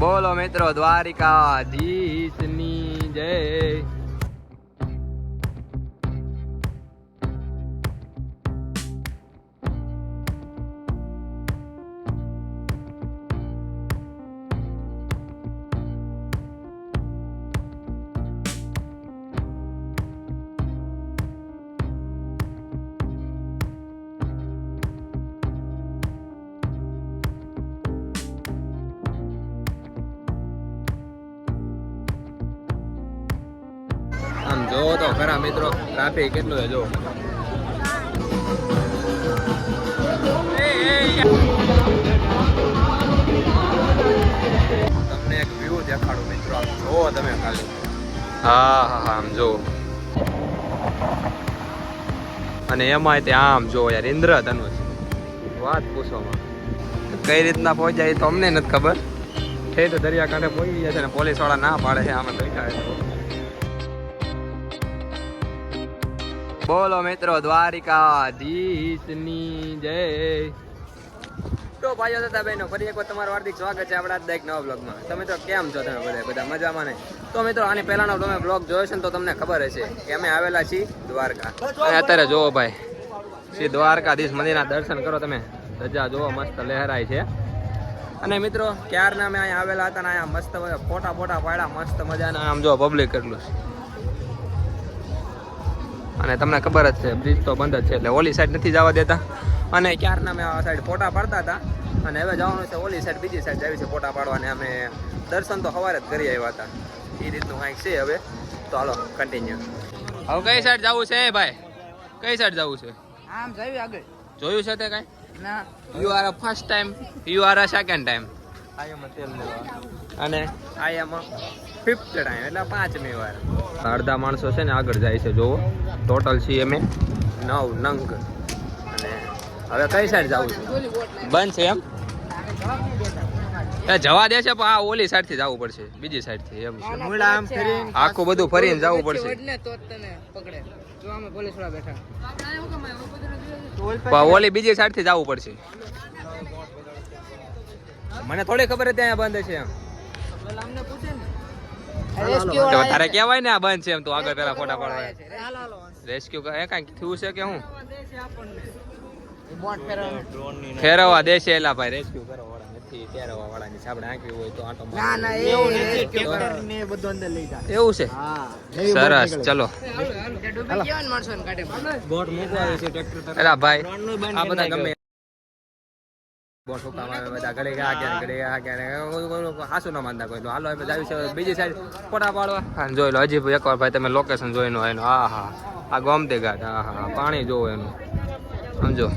બોલો મિત્રો દ્વારિકાધીશની જય. જોવો તો ખરા મિત્રો ટ્રાફિક કેટલું છે જો તમને એક વ્યૂ દેખાડું મિત્રો, આમ જોવો તમે ખાલી. હા હા હા, આમ જો અને એમાંય તે આમ જો યાર, ઇન્દ્રધનુષ. વાત પૂછવામાં કઈ રીતના પહોંચાય એ તો અમને નથી ખબર. ઠેઠ દરિયા કાંઠે પહોંચી ગયા છે ને પોલીસવાળા ના પાડે છે, આમાં બેઠા બોલો મિત્રો, દ્વારિકાધીશની જય. તો ભાઈઓ તથા બહેનો ફરી એકવાર તમારું હાર્દિક સ્વાગત છે આપણા દરેક નવા બ્લોગમાં તમે તો કેમ છો તમે બધા બધા મજામાં ને? તો મિત્રો, આની પહેલાનો તમે બ્લોગ જોયો છે ને તો તમને ખબર હશે કે અમે આવેલા છીએ દ્વારકા. અને અત્યારે જોવો ભાઈ, શ્રી દ્વારકાધીશ મંદિરના દર્શન કરો તમે. ધજા જોવો મસ્ત લહેરાય છે. અને મિત્રો, ક્યારના અમે અહીંયા આવેલા હતા ને, અહીંયા મસ્ત ફોટા ફોટા પાડ્યા, મસ્ત મજાના. આમ જો પબ્લિક કેટલું છે અને તમને ખબર જ છે બ્રિજ તો બંધ જ છે એટલે ઓલી સાઈડ નથી જવા દેતા. અને ક્યારના મેં આ સાઈડ ફોટા પાડતા હતા. અને હવે જવાનું છે ઓલી સાઈડ બીજી સાઈડ જવી છે ફોટા પાડવાને. અમે દર્શન તો સવારે જ કરી આવ્યા હતા. એ રીતનું કાંઈક છે હવે. તો હાલો કન્ટિન્યુ હવે કઈ સાઈડ જવું છે ભાઈ? કઈ સાઈડ જવું છે? આમ જઈ આગળ. જોયું છે તે કાંઈ? ના. You are a first time you are a second time અને આઈ ફિફ્થ ટાઈમ એટલે પાંચમી વાર. અડધા માણસો છે ને આગળ જાય છે જોવો. ટોટલ છીએ અમે નવ નંગ. અને હવે કઈ સાઈડ જવું છે? બંધ છે એમ? જવા દે છે પણ આ ઓલી સાઈડથી જવું પડશે. બીજી સાઈડથી એમ આખું બધું ફરીને જવું પડશે. ઓલી બીજી સાઈડથી જવું પડશે. મને થોડી ખબર હતી અહીંયા બંધ છે એમ. ને તારે કેવાય ને આ બંધ છે એમ તું આગળ પેલા ફોટા પાડવા રેસ્ક્યુ એ કાંઈક થયું છે કે હું? ફેરવવા દેશે એલા ભાઈ રેસ્ક્યુ કરો નથી ફેરવવા વાળાની હોય તો આટો ના ના એવું દે. નથી ટ્રેક્ટર ને બધું અંદર લઈ જા એવું છે? હા સરસ ચલો. છે ભાઈ આ બધા ગમે હુકામ આવે બધા ઘડી ગયા ગયા હાસુ ન માનતા કોઈ. હાલો જાવી છે બીજી સાઈડ ફોટા પાડવા. હા જોઈ લો હજી એકવાર ભાઈ તમે લોકેશન જોઈ લો એનું. હા હા. આ ગોમતી ઘાટ હા હા પાણી જોવો એનું. સમજો.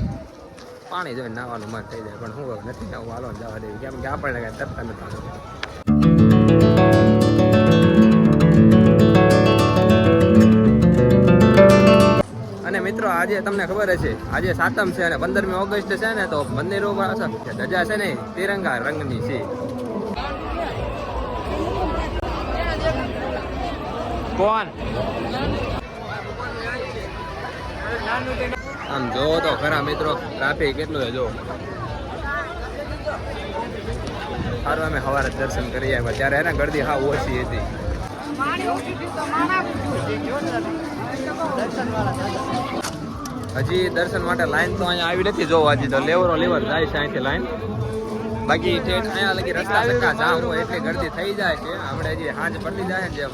પાણી જોઈને નાવાનું મન થઈ જાય પણ હું નથી આવું હાલો જવા દેવી. કેમ કે આપણને કાંઈ તરતા નથી અને મિત્રો, આજે તમને ખબર હશે, આજે સાતમ છે અને પંદરમી ઓગસ્ટ છે ને, તો મંદિરો ધજા છે ને, તિરંગા રંગની છે. કોણ? આમ જોવો તો ખરા મિત્રો, ટ્રાફિક કેટલું છે, જો. સારું, અમે સવારે દર્શન કરી આવ્યા. ત્યારે એને ગળદી હા ઓછી હતી. હજી દર્શન માટે લાઈન તો અહીંયા આવી નથી જોવા હજી તો લેવરો લેવર જાય છે અહીંથી લાઈન બાકી ઠેઠ અહીંયા લગી રસ્તા ધક્કા જામ હોય એટલે ગરદી થઈ જાય છે, આપણે હજી હાંજ પડતી જાય ને જેમ,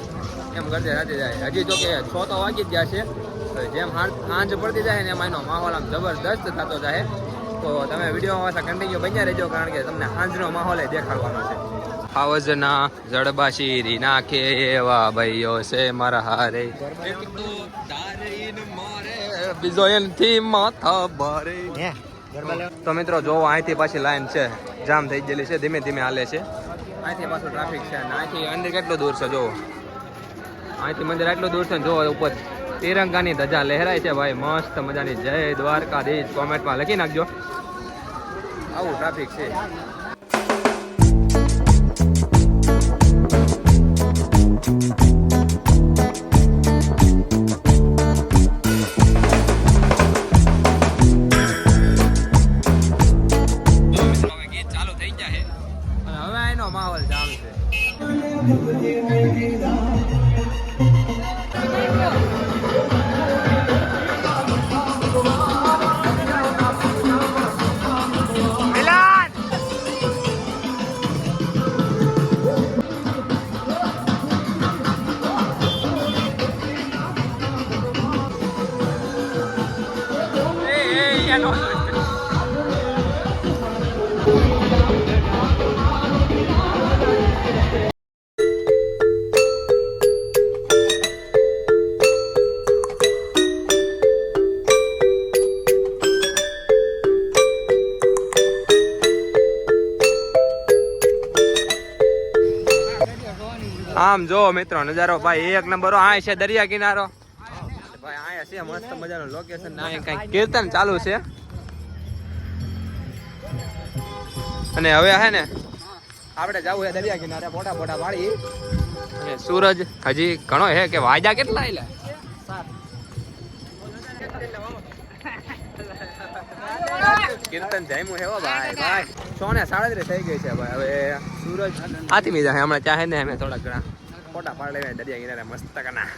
એમ ગરદી રાતી જાય. હજી જો કે છ તો વાગી જ ગયા છે જેમ હાંજ પડતી જાય ને એમ એનો માહોલ આમ જબરદસ્ત થતો જાય. તો તમે વિડીયોમાં પાછા કન્ટિન્યુ બન્યા રહેજો કારણ કે તમને હાંજનો માહોલ દેખાડવાનો છે. આવજના જડબા શીરી નાખે એવા ભાઈઓ છે મારા હારે. બીજો એનથી માથા ભારે. તો મિત્રો જોવો અહીંથી પાછી લાઈન છે જામ થઈ ગયેલી છે ધીમે ધીમે હાલે છે. અહીંથી પાછું ટ્રાફિક છે અને અહીંથી અંદર કેટલું દૂર છે જોવો અહીંથી મંદિર આટલું દૂર છે ને જોવો ઉપર. તિરંગાની ધજા લહેરાય છે ભાઈ, મસ્ત મજાની જય દ્વારકાધીશ. કોમેન્ટમાં લખી નાખજો. આવું ટ્રાફિક છે. માહોલ જામ છે. આમ જો મિત્રો, નજારો ભાઈ, એક નંબર આ છે દરિયા કિનારો. ભાઈ અહીંયા છે, મસ્ત મજાનું લોકેશન કઈ કીર્તન ચાલુ છે. અને હવે હે ને, આપણે જવું છે દરિયા કિનારે ફોટા ફોટા વાળી અને સૂરજ હજી ઘણો હે કે વાયદા કેટલા એટલે કીર્તન જામ્યું છે ભાઈ ભાઈ. સોને સાડત્રીસ થઈ ગઈ છે ભાઈ, હવે સૂરજ આથી છે હમણાં ચાહે ને અમે થોડા ઘણા. ફોટા પાડ લેવા દરિયા કિનારે મસ્ત કના.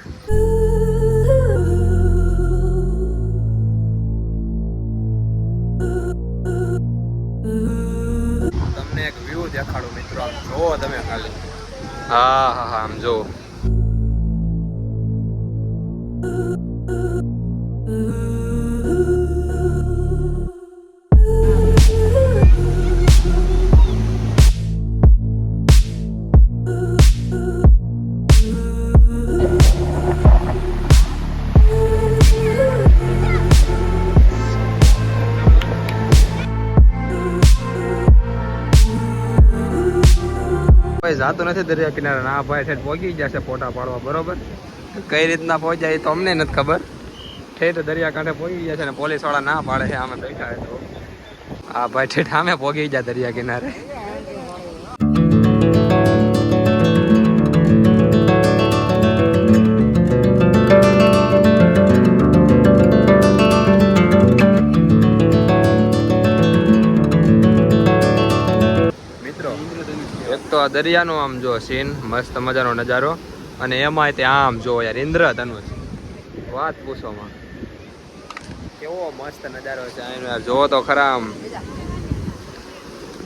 તમને એક વ્યૂ દેખાડું મિત્રો જોવો તમે ખાલી. હા હા હા, આમ જો ભાઈ જતો નથી દરિયા કિનારે ના ભાઈ ઠેઠ પહોંચી જશે ફોટા પાડવા, બરોબર? કઈ રીતના પહોંચાય એ તો અમને નથી ખબર. ઠેઠ દરિયા કાંઠે પહોંચી જશે ને પોલીસવાળા ના પાડે છે અમે બેઠા તો. હા ભાઈ ઠેઠ અમે પહોંચી જાય દરિયા કિનારે. દરિયાનો આમ જો સીન મસ્ત મજાનો નજારો. અને એમાંય ત્યાં આમ જો યાર, ઇન્દ્રધનુષ. વાત પૂછોમાં કેવો મસ્ત નજારો છે યાર, જોવો તો ખરા આમ.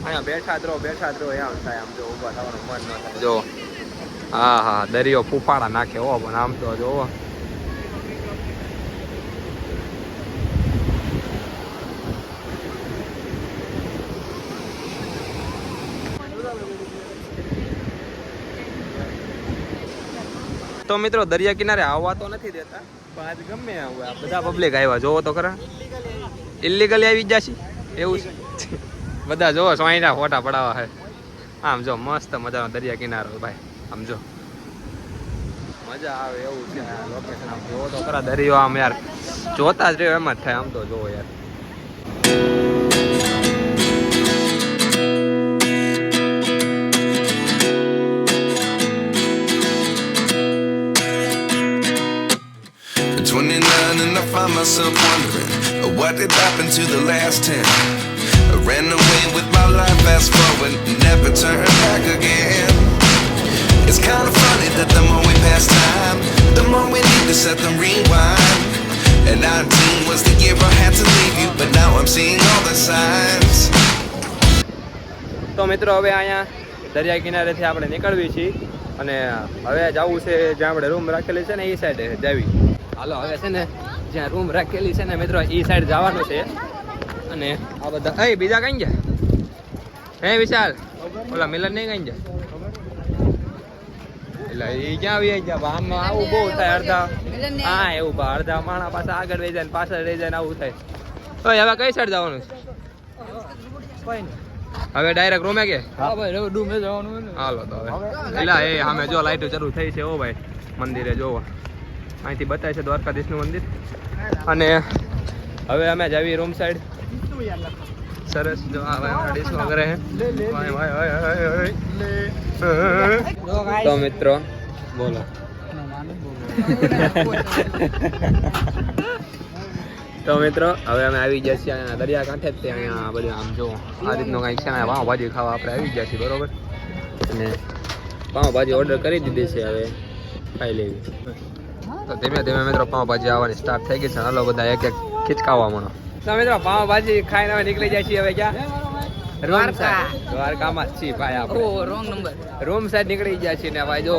અહીંયા બેઠા જ રહો, બેઠા જ એમ થાય આમ જો ઊભા થવાનું મન ન થાય. જો, હા હા, દરિયો ફૂફાડા નાખે હો, પણ આમ તો જોવો. તો મિત્રો, દરિયા કિનારે આવવા તો નથી દેતા, પણ આજ ગમે આવું આ બધા પબ્લિક આવ્યા. જોવો તો ખરા. ઇલીગલી આવી જશે. એવું છે. બધા જોવો, સ્વાઈના ફોટા પડાવવા હે. આમ જો, મસ્ત મજાનો દરિયા કિનારો ભાઈ. આમ જો. મજા આવે એવું છે લોકેશન આમ. જોવો તો ખરા, દરિયો આમ યાર. જોતા જ રહ્યો, એમ જ થાય. આમ તો જોવો યાર. find myself wondering uh, what did happen to the last 10. I ran away with my life, fast forward, never turn back again. It's kind of funny that the more we pass time, the more we need to set them rewind. And 19 was the year I had to leave you, but now I'm seeing all the signs. તો મિત્રો હવે અહીંયા દરિયા કિનારેથી આપણે નીકળવી છીએ અને હવે જવું છે જ્યાં આપણે રૂમ રાખેલી છે ને એ સાઈડે જાવી હાલો હવે છે ને જ્યાં રૂમ રાખેલી છે ને મિત્રો એ સાઈડ જવાનું છે. અને આ બધા એ બીજા કઈ ગયા? હે વિશાલ? ઓલા મિલન નહીં કઈ ગયા? એટલે એ ક્યાં આવી ગયા? આમ આવું બહુ થાય અડધા હા એવું બા અડધા માણા પાછા આગળ રહી જાય પાછળ રહી જાય ને આવું થાય. તો હવે કઈ સાઈડ જવાનું છે? હવે ડાયરેક્ટ રૂમે કે? હા ભાઈ ડૂબે જવાનું હાલો તો હવે. એટલે એ સામે જો લાઈટો ચાલુ થઈ છે ઓ ભાઈ મંદિરે જોવો. અહીંથી બતાવે છે દ્વારકાધીશનું મંદિર. અને હવે અમે જાવી રૂમ સાઈડ સરસ જો ભાઈ વગેરે તો મિત્રો બોલો. તો મિત્રો હવે અમે આવી ગયા છીએ અહીંયા દરિયા કાંઠે જ તે અહીંયા બધું આમ જો આ રીતનું કાંઈક છે ને પાઉં ખાવા આપણે આવી ગયા છીએ બરોબર? અને પાઉંભાજી ઓર્ડર કરી દીધી છે હવે ખાઈ લેવી. તો ધીમે ધીમે મિત્રો પાવભાજી આવવાની સ્ટાર્ટ થઈ ગઈ છે. હાલો બધા એક એક ખીચકાવા મણો તો મિત્રો પાવભાજી ખાઈને હવે નીકળી જાય છે હવે ક્યાં? રૂમ સાઈડ દ્વારકામાં જ છીએ ભાઈ આપણે. Oh wrong number room side નીકળી ગયા છીએ ને ભાઈ જો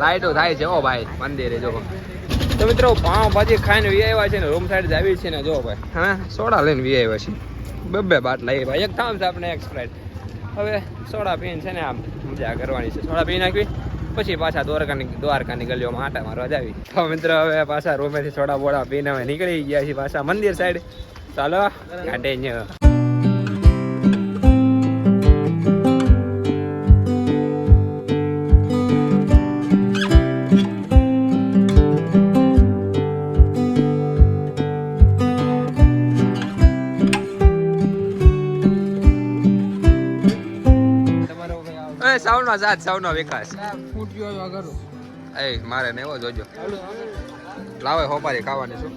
લાઈટો થાય છે ઓ ભાઈ મંદિરે જો તો મિત્રો પાવભાજી ખાઈને વી આવ્યા છે ને રૂમ સાઈડ જ આવી છે ને જો ભાઈ. હા? સોડા લઈને વી આવ્યા છે બબ્બે બાટ એ ભાઈ. એક થામ્સ આપણે એક સ્પ્રાઇટ હવે સોડા પીને છે ને આમ મજા કરવાની છે. સોડા પી નાખવી? પછી પાછા દ્વારકાની દ્વારકાની ગલીઓમાં આટા મારવા જાવી તો મિત્રો, હવે પાછા રૂમેથી થોડા બોડા પીને હવે નીકળી ગયા છીએ પાછા મંદિર સાઈડ ચાલો કન્ટિન્યુ એ સાત સાથ સાઉન્ડનો વિકાસ એ મારે ને એવો જોજો લાવે હોપારી ખાવાની શું?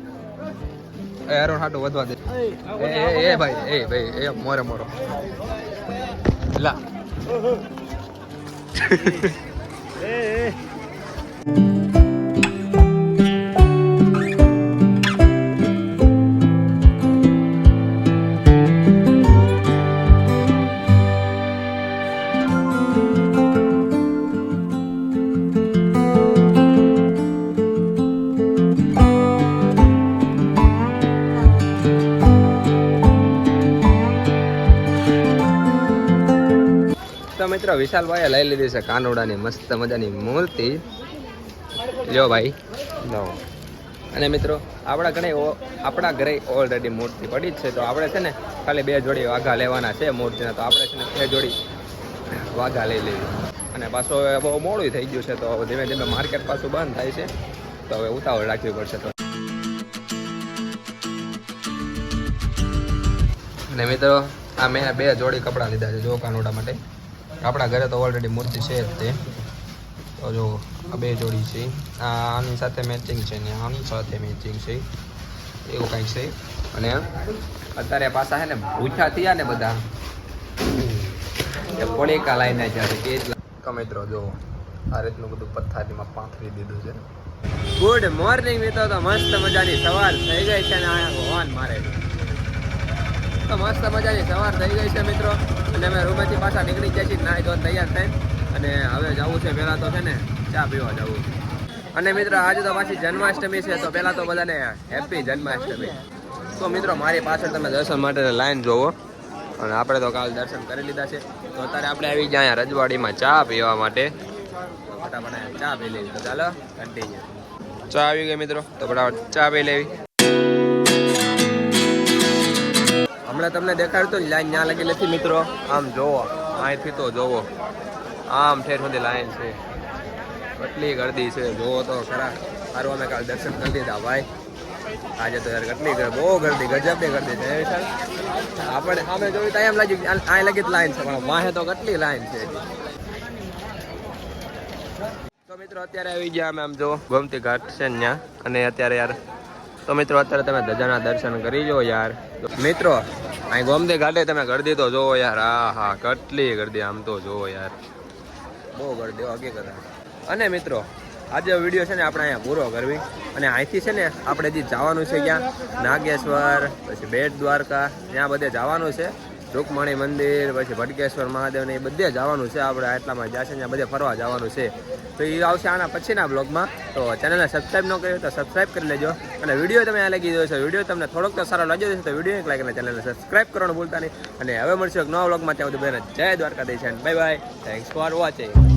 એ અરુણ હાટો વધવા દે. એ એ એ ભાઈ એ ભાઈ એ મોરે મોરો. લા. તો મિત્રો વિશાલભાઈએ લઈ લીધી છે કાનોડાની મસ્ત મજાની મૂર્તિ. લ્યો ભાઈ. લો. અને મિત્રો આપણા ઘરે આપણા ઘરે ઓલરેડી મૂર્તિ પડી જ છે તો આપણે છે ને ખાલી બે જોડી વાઘા લેવાના છે મૂર્તિના તો આપણે છે ને બે જોડી વાઘા લઈ લેવી અને પાછો હવે બહુ મોડું થઈ ગયું છે તો હવે ધીમે ધીમે માર્કેટ પાછું બંધ થાય છે તો હવે ઉતાવળ રાખવી પડશે તો. અને મિત્રો આ મેં બે જોડી કપડાં લીધા છે જો કાનોડા માટે. આપણા ઘરે તો ઓલરેડી મૂર્તિ છે જ તે. તો જો, આ બે જોડી છે. આ આની સાથે મેચિંગ છે ને આની સાથે મેચિંગ છે. એવું કંઈક છે. અને અત્યારે પાછા છે ને ભૂઠા થયા ને બધા. એ પોળીકા લાઈને જ્યારે કે તો મિત્રો, જો, આ રીતનું બધું પથ્થારીમાં પાથરી દીધું છે. ગુડ મોર્નિંગ મિત્રો, તો મસ્ત મજાની સવાર થઈ ગઈ છે ને આ ભગવાન મારે. તો મસ્ત મજાની સવાર થઈ ગઈ છે મિત્રો. અને અમે રૂમેથી પાછા નીકળી ગયા છીએ, નાહી ધોઈને તૈયાર થઈને અને હવે જવું છે, પહેલાં તો છે ને ચા પીવા જવું. અને મિત્રો, આજે તો પાછી જન્માષ્ટમી છે, તો પહેલાં તો બધાને હેપી જન્માષ્ટમી. તો મિત્રો, મારી પાછળ તમે દર્શન માટે લાઈન જોવો. અને આપણે તો કાલ દર્શન કરી લીધા છે. તો અત્યારે આપણે આવી અહીંયા રજવાડીમાં ચા પીવા માટે. ફટાફટ ચા પી લેવી તો ચાલો કન્ટિન્યુ ચા આવી ગઈ મિત્રો. તો ફટાફટ ચા પી લેવી. હમણાં તમને દેખાડતો ને લાઈન ત્યાં લાગી નથી મિત્રો. આમ જોવો, અહીંથી તો જોવો. આમ ઠેર સુધી લાઈન છે. કેટલી ગરદી છે. જોવો તો ખરા. સારું અમે કાલ દર્શન કરી દીધા ભાઈ. આજે તો યાર કેટલી બહુ ગરદી, ગજબની ગરદી છે વિશાલ? આપણે સામે જોયું તો એમ લાગ્યું આ લગી જ લાઈન છે, પણ વાહે તો કેટલી લાઈન છે. તો મિત્રો અત્યારે આવી ગયા અમે આમ જો, ગોમતી ઘાટ છે ને ત્યાં અને અત્યારે યાર, તો મિત્રો અત્યારે તમે ધજાના દર્શન કરી જો યાર. મિત્રો અહીં ગોમતી ઘાટે તમે ગરદી તો જોવો યાર. હા હા, કેટલી ગરદી આમ તો જોવો યાર. બહુ ગરદી હકીકત અને મિત્રો, આજે વીડિયો છે ને આપણે અહીંયા પૂરો કરવી. અને અહીંથી છે ને આપણે જે જવાનું છે ક્યાં? નાગેશ્વર, પછી બેટ દ્વારકા, ત્યાં બધે જવાનું છે. રૂકમણી મંદિર, પછી ભટકેશ્વર મહાદેવ ને એ બધે જવાનું છે. આપણે આટલામાં જ્યાં છે ત્યાં બધે ફરવા જવાનું છે. તો એ આવશે આના પછીના બ્લોગમાં તો ચેનલને સબસ્ક્રાઈબ ન કર્યો તો સબસ્ક્રાઈબ કરી લેજો. અને વીડિયો તમે આ લાગી છે વીડિયો તમને થોડોક તો સારો લાગ્યો છે તો વીડિયો એક લાગે ચેનલને સબસ્ક્રાઈબ કરવાનું ભૂલતા નહીં. અને હવે મળશે એક નવા બ્લોગમાં ત્યાં બધું બધાને જય Dwarka Dwarkadhish bye bye thanks for watching